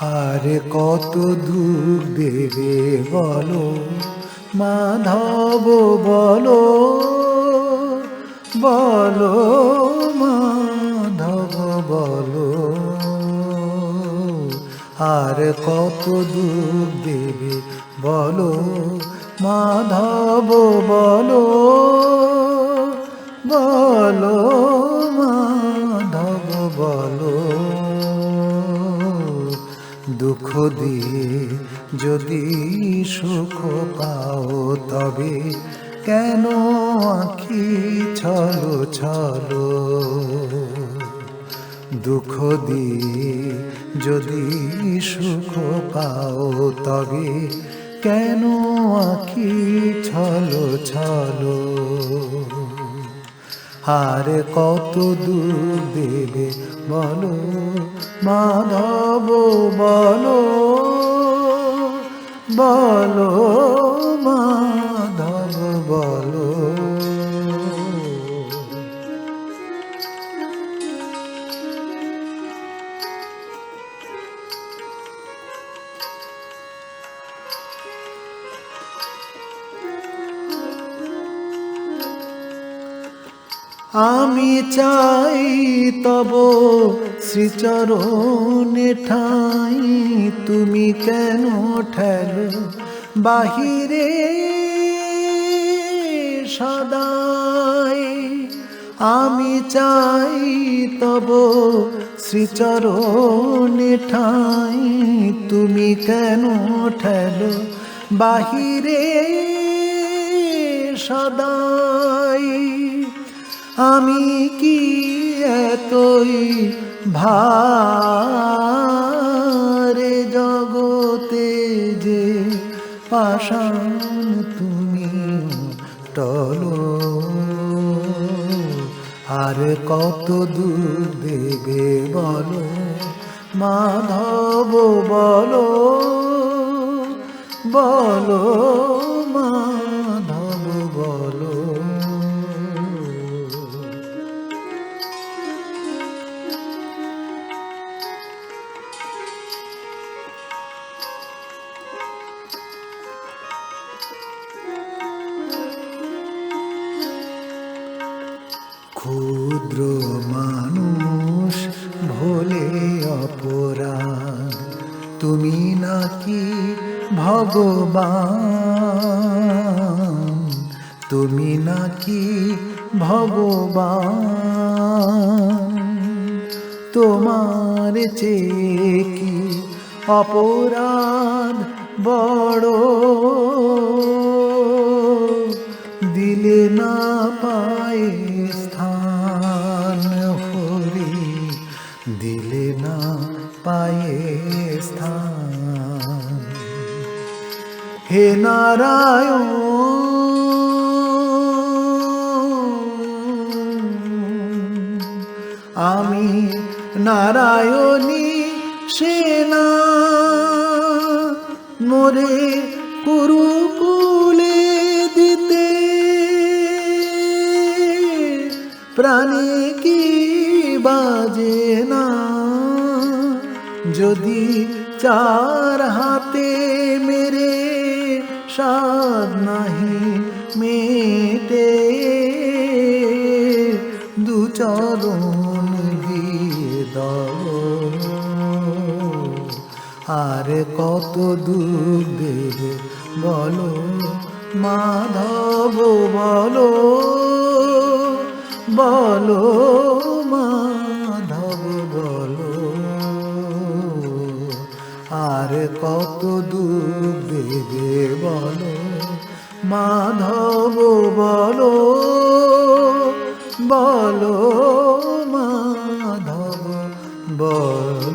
আর কত দুঃখ দেবে বলো? মাধব বলো বলো, মাধব বলো। আর কত দুঃখ দেবে বলো? মাধব বলো বলো। দুঃখ দিয়ে যদি সুখ পাও তবে কেন আখি ছলো ছলো? দুঃখ দিয়ে যদি সুখ পাও তবে কেন আখি ছলো ছলো? আর কত দূর দেবে বলো মাধব বলো বলো মাধব আমি চাই তব শ্রীচরণে ঠাই। তুমি কেন ঠেল বাহিরে সদাই? আমি চাই তব শ্রীচরণে ঠাই। তুমি কেন ঠেল বাহিরে সদাই? আমি কি এতই ভারে জগতে যে পাষাণ তুমি টলো? আর কত দূর দেবে বলো? মাধব বলো বলো? ক্ষুদ্র মানুষ ভোলে অপরাধ। তুমি নাকি ভগবান? তুমি নাকি ভগবান? তোমার চেয়ে কি অপরাধ বড়? পায়ে স্থান। হে নারায়ণ আমি নারায়ণী সেনা। মোরে কুরুকুলে দিতে প্রাণী কি বাজে না? যদি চার হাতে মেরে সাদ নাহি মেটে, দু চরণ দিয়ে দাও। আর কত দূর বলো, মাধব বলো বলো মাধব কত দুঃখ দেবে বলো? মাধব বলো বলো মাধব বলো।